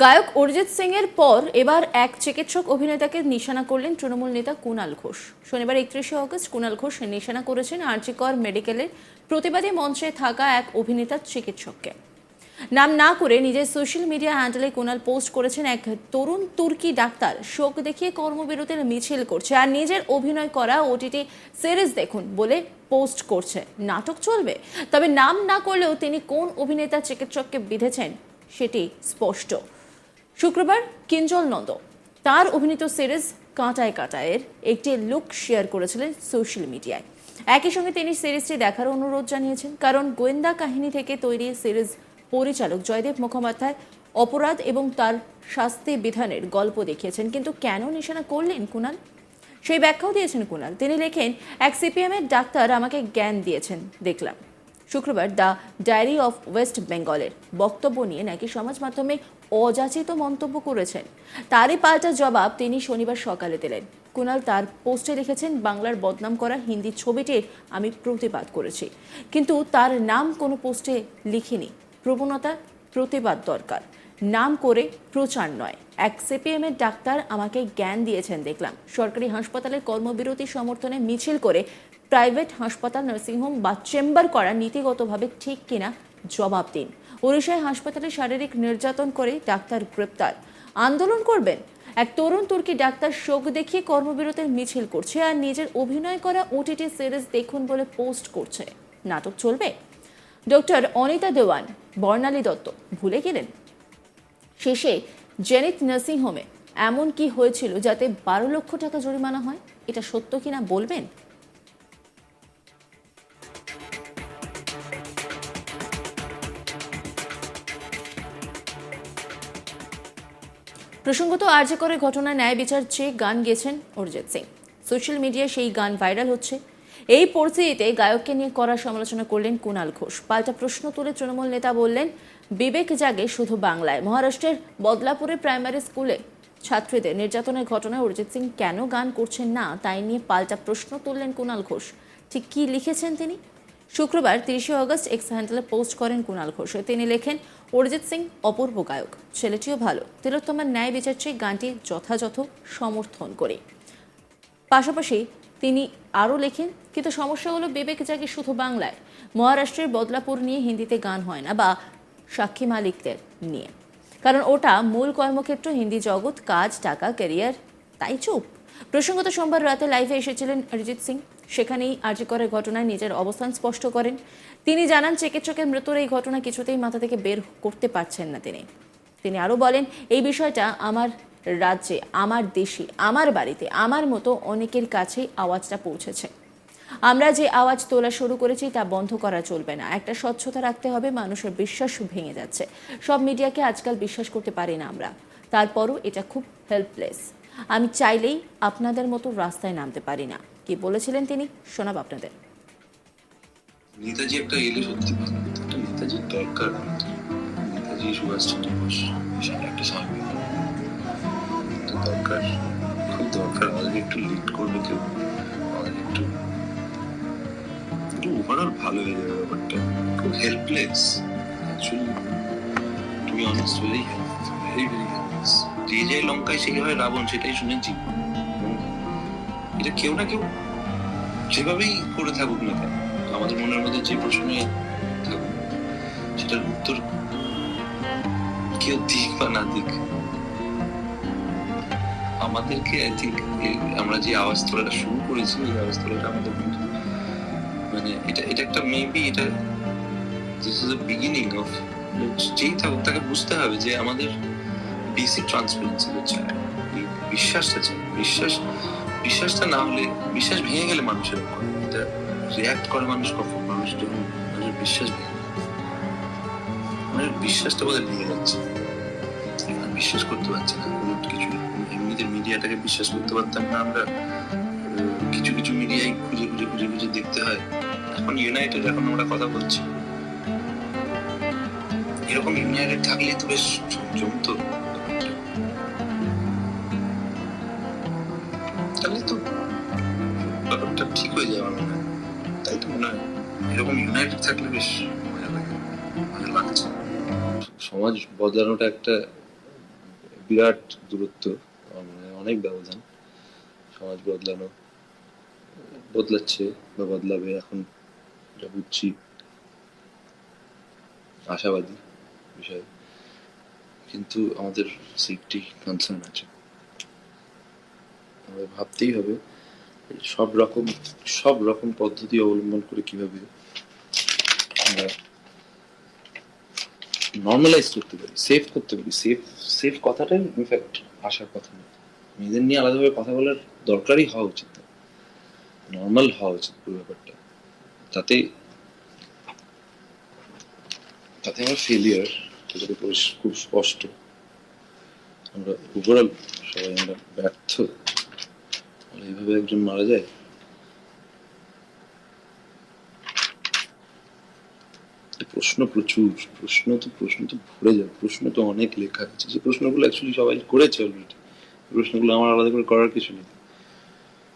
গায়ক অরিজিৎ সিং এর পর এবার এক চিকিৎসক অভিনেতাকে নিশানা করলেন তৃণমূল নেতা কুণাল ঘোষ। শনিবার একত্রিশে অগস্ট কুণাল ঘোষ নিশানা করেছেন আরজিকর মেডিকেলের প্রতিবাদী মঞ্চে থাকা এক অভিনেতা চিকিৎসককে। নাম না করে নিজের সোশ্যাল মিডিয়া হ্যান্ডেলে কুণাল পোস্ট করেছেন এক তরুণ তুর্কি ডাক্তার। শোক দেখিয়ে কর্মবিরতির মিছিল করছে আর নিজের অভিনয় করা ওটিটি সিরিজ দেখুন বলে পোস্ট করছে। নাটক চলবে। তবে নাম না করলেও তিনি কোন অভিনেতা চিকিৎসককে বিধেছেন সেটি স্পষ্ট। শুক্রবার কিঞ্জল নন্দ, তার অভিনীত সিরিজ কাঁটায় কাঁটায়ের একটি লুক শেয়ার করেছিলেন সোশ্যাল মিডিয়ায়। একই সঙ্গে তিনি সিরিজটি দেখার অনুরোধ জানিয়েছেন, কারণ গোয়েন্দা কাহিনী থেকে তৈরি সিরিজ পরিচালক জয়দেব মুখোপাধ্যায় অপরাধ এবং তার শাস্তি বিধানের গল্প দেখিয়েছেন। কিন্তু কেন নিশানা করলেন কুণাল? সেই ব্যাখ্যাও দিয়েছেন কুণাল। তিনি লেখেন, এক সিপিএম এর ডাক্তার আমাকে জ্ঞান দিয়েছেন, দেখলাম। শুক্রবার দ্য ডায়েরি অফ ওয়েস্ট বেঙ্গলের বক্তব্য নিয়ে নাকি সমাজ মাধ্যমে অযাচিত মন্তব্য করেছেন। তারই পাল্টা জবাব তিনি শনিবার সকালে দিলেন। কুণাল তার পোস্টে লিখেছেন, বাংলার বদনাম করা হিন্দি ছবিটির আমি প্রতিবাদ করেছি। কিন্তু তার নাম কোনো পোস্টে লিখিনি। প্রবণতা, প্রতিবাদ দরকার। নাম করে প্রচার নয়। এক সিপিএম এর ডাক্তার আমাকে জ্ঞান দিয়েছেন, দেখলাম। সরকারি হাসপাতালের কর্মবিরতি সমর্থনে মিছিল করে প্রাইভেট হাসপাতাল নার্সিংহোম বা চেম্বার করা নীতিগতভাবে ঠিক কিনা জবাব দিন। ওড়িশায় হাসপাতালে শারীরিক নির্যাতন করে ডাক্তার গ্রেপ্তার। আন্দোলন করবেন? এক তরুণ তুর্কি ডাক্তার শোক দেখিয়ে কর্মবিরতির মিছিল করছে আর নিজের অভিনয় করা ওটিটি সিরিজ দেখুন বলে পোস্ট করছে। নাটক চলবে? ডক্টর অনিতা দেওয়ান, বর্ণালী দত্ত, ভুলে গেলেন? শেষে জেনিত নার্সিংহোমে এমন কি হয়েছিল যাতে বারো লক্ষ টাকা জরিমানা হয়? এটা সত্য কিনা বলবেন? প্রসঙ্গত আর্যে করে ঘটনায় ন্যায় বিচার চেয়ে গান গেছেন অরিজিৎ সিং। সোশ্যাল মিডিয়ায় সেই গান ভাইরাল হচ্ছে। এই পরিস্থিতিতে গায়ককে নিয়ে কড়া সমালোচনা করলেন কুণাল ঘোষ। পাল্টা প্রশ্ন তুলে তৃণমূল নেতা বললেন, বিবেক জাগে শুধু বাংলায়। মহারাষ্ট্রের বদলাপুরে প্রাইমারি স্কুলে ছাত্রীদের নির্যাতনের ঘটনায় অরিজিৎ সিং কেন গান করছেন না, তাই নিয়ে পাল্টা প্রশ্ন তুললেন কুণাল ঘোষ। ঠিক কী লিখেছেন তিনি? শুক্রবার তিরিশে অগস্ট এক্স হ্যান্ডেলে পোস্ট করেন কুণাল ঘোষ। তিনি লেখেন অরিজিৎ সিং, অপূর্ব গায়ক। ছেলেটিও ভালো। তিলোত্তমার ন্যায় বিচার চেয়ে গানটি যথাযথ সমর্থন করে। পাশাপাশি তিনি আরও লেখেন, কিন্তু সমস্যা হলো বিবেক জাগে শুধু বাংলায়। মহারাষ্ট্রের বদলাপুর নিয়ে হিন্দিতে গান হয় না বা সাক্ষী মালিকদের নিয়ে। কারণ ওটা মূল কর্মক্ষেত্র, হিন্দি জগৎ, কাজ, টাকা, ক্যারিয়ার, তাই চুপ। প্রসঙ্গত সোমবার রাতে লাইভে এসেছিলেন অরিজিৎ সিং। সেখানেই আর্যিকরের ঘটনায় নিজের অবস্থান স্পষ্ট করেন। তিনি জানান, চিকিৎসকের মৃত্যুর এই ঘটনা কিছুতেই মাথা থেকে বের করতে পারছেন না তিনি। তিনি আরও বলেন, এই বিষয়টা আমার রাজ্যে, আমার দেশে, আমার বাড়িতে, আমার মতো অনেকের কাছেই আওয়াজটা পৌঁছেছে। আমরা যে আওয়াজ তোলা শুরু করেছি তা বন্ধ করা চলবে না। একটা স্বচ্ছতা রাখতে হবে, মানুষের বিশ্বাস ভেঙে যাচ্ছে। সব মিডিয়াকে আজকাল বিশ্বাস করতে পারি না আমরা। তারপরও এটা খুব হেল্পলেস আমি চাইলেই আপনাদের মতো রাস্তায় নামতে পারি না। কি বলেছিলেন তিনি? শোনাব আপনাদের। নেতাজি একটা এলে সত্যি একটা নেতাজির দরকার। নেতাজি বোস একটা দরকার। খুব দরকার। আমাদের একটু লিড করবে কেউ। আমাদের একটু একটু ওভারঅল ভালো হয়ে যাবে ব্যাপারটা। খুব helpless actually to be honest very very very helpless যে যে লঙ্কায় সেই হয়, রাবণ, সেটাই শুনেছি। এটা কেউ না কেউ যেভাবেই করে থাকুক না কেন, আমাদের মনের মধ্যে যে প্রশ্নে থাকুক, সেটার উত্তর কেউ দিক বা না দিক, আমাদেরকে আই থিঙ্ক আমরা যে আওয়াজ তোলাটা শুরু করেছি এই আওয়াজ তোলাটা আমাদের মানে এটা এটা একটা মেবি এটা this is the beginning of যেই থাকুক তাকে বুঝতে হবে যে আমাদের বেসিক ট্রান্সপারেন্সি হচ্ছে বিশ্বাসটা চাই বিশ্বাস বিশ্বাসটা না হলে, বিশ্বাস ভেঙে গেলে মানুষের। এটা রিয়াক্ট করে মানুষ কখন? মানুষ যখন মানুষের বিশ্বাস ভেঙে। মানুষের বিশ্বাসটা বোধহয় ভেঙে যাচ্ছে। বিশ্বাস করতে পারছে না। কোনো কিছু এমনিতে মিডিয়াটাকে বিশ্বাস করতে পারতাম না আমরা। কিছু কিছু মিডিয়াই খুঁজে খুঁজে খুঁজে খুঁজে দেখতে হয়। এখন ইউনাইটেড এখন আমরা কথা বলছি। এরকম ইউনাইটেড থাকলেই তো বেশ জমতো। তাহলে তো ব্যাপারটা ঠিক হয়ে যাবে মনে তাই তো মনে হয়। এরকম ইউনাইটেড থাকলে বেশ মজা লাগে সমাজ বদলানোটা একটা বিরাট দূরত্ব মানে অনেক ব্যবধান। সমাজ বদলানো, বদলাচ্ছে বা বদলাবে, এখন যা বুঝছি। আশাবাদী বিষয়। কিন্তু আমাদের সেফটি কনসার্ন আছে। আমাদের ভাবতেই হবে সব রকম সব রকম পদ্ধতি অবলম্বন করে কীভাবে নর্মালাইজ করতে পারি সেফ করতে পারি। সেফ সেফ কথাটাই ইনফ্যাক্ট আসার কথা না। মেয়েদের নিয়ে আলাদাভাবে কথা বলার দরকারই হওয়া উচিত না। নর্মাল হওয়া উচিত পুরো ব্যাপারটা। তাতে তাতে আমার ফেলিয়ার খুব স্পষ্ট, আমরা ওভারঅল সবাই আমরা ব্যর্থ। এইভাবে একজন মারা যায় প্রশ্ন প্রচুর, প্রশ্ন তো প্রশ্ন তো ভরে যায়, প্রশ্ন তো অনেক লেখা আছে, যে প্রশ্নগুলো অ্যাকচুয়ালি সবাই করেছে অলরেডি প্রশ্নগুলো আমার আলাদা করে করার কিছু নেই।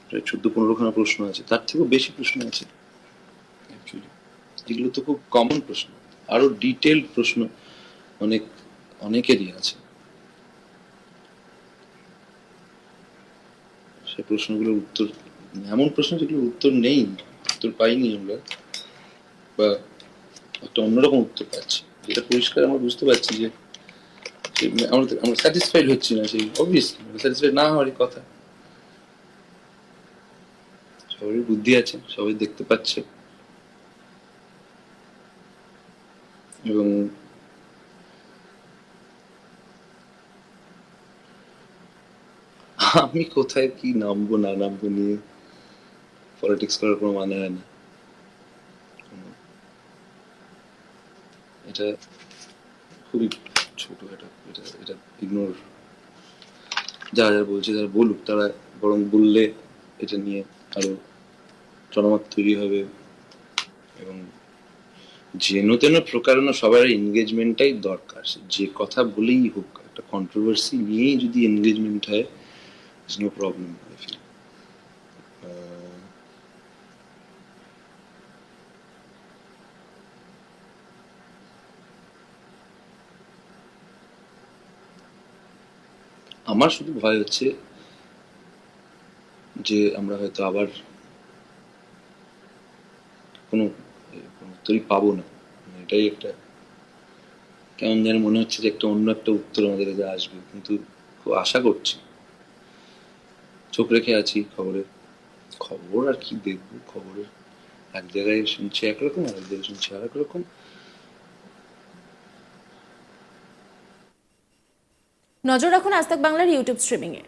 প্রায় চোদ্দ, পনেরোখানা প্রশ্ন আছে, তার থেকেও বেশি প্রশ্ন আছে অ্যাকচুয়ালি এগুলো তো খুব কমন প্রশ্ন, আরও ডিটেলড প্রশ্ন অনেক, অনেকেরই আছে। সে প্রশ্নগুলোর উত্তর, এমন প্রশ্ন যেগুলোর উত্তর নেই, উত্তর পাইনি আমরা, বা একটা অন্যরকম উত্তর পাচ্ছি। যেটা পরিষ্কার আমরা বুঝতে পারছি যে আমরা আমরা স্যাটিসফাইড হচ্ছি না সেই অবভিয়াসলি স্যাটিসফাইড না হওয়ারই কথা। সবারই বুদ্ধি আছে, সবাই দেখতে পাচ্ছে। এবং আমি কোথায় কি নামবো, না নামবো নিয়ে পলিটিক্স করার কোনো মানে হয় না। এটা খুবই ছোট, এটা এটা এটা ইগনোর যারা যারা বলছে যারা বলুক, তারা বরং বললে এটা নিয়ে আরও জনমত তৈরি হবে এবং যেন তেন প্রকারণ সবার এনগেজমেন্টটাই দরকার। যে কথা বলেই হোক, একটা কন্ট্রোভার্সি নিয়েই যদি এনগেজমেন্ট হয় নো প্রবলেম আই ফিল আমার শুধু ভয় হচ্ছে যে আমরা হয়তো আবার কোনো উত্তরই পাবো না। এটাই একটা, কেমন যেন মনে হচ্ছে যে একটা অন্য একটা উত্তর আমাদের কাছে আসবে। কিন্তু খুব আশা করছি চোখ রেখে আছি খবরে। খবর আর কি দেখব খবরে? এক জায়গায় শুনছি একরকম আর এক জায়গায় শুনছি আর একরকম নজর রাখুন আজ বাংলার ইউটিউব স্ট্রিমিংয়ে।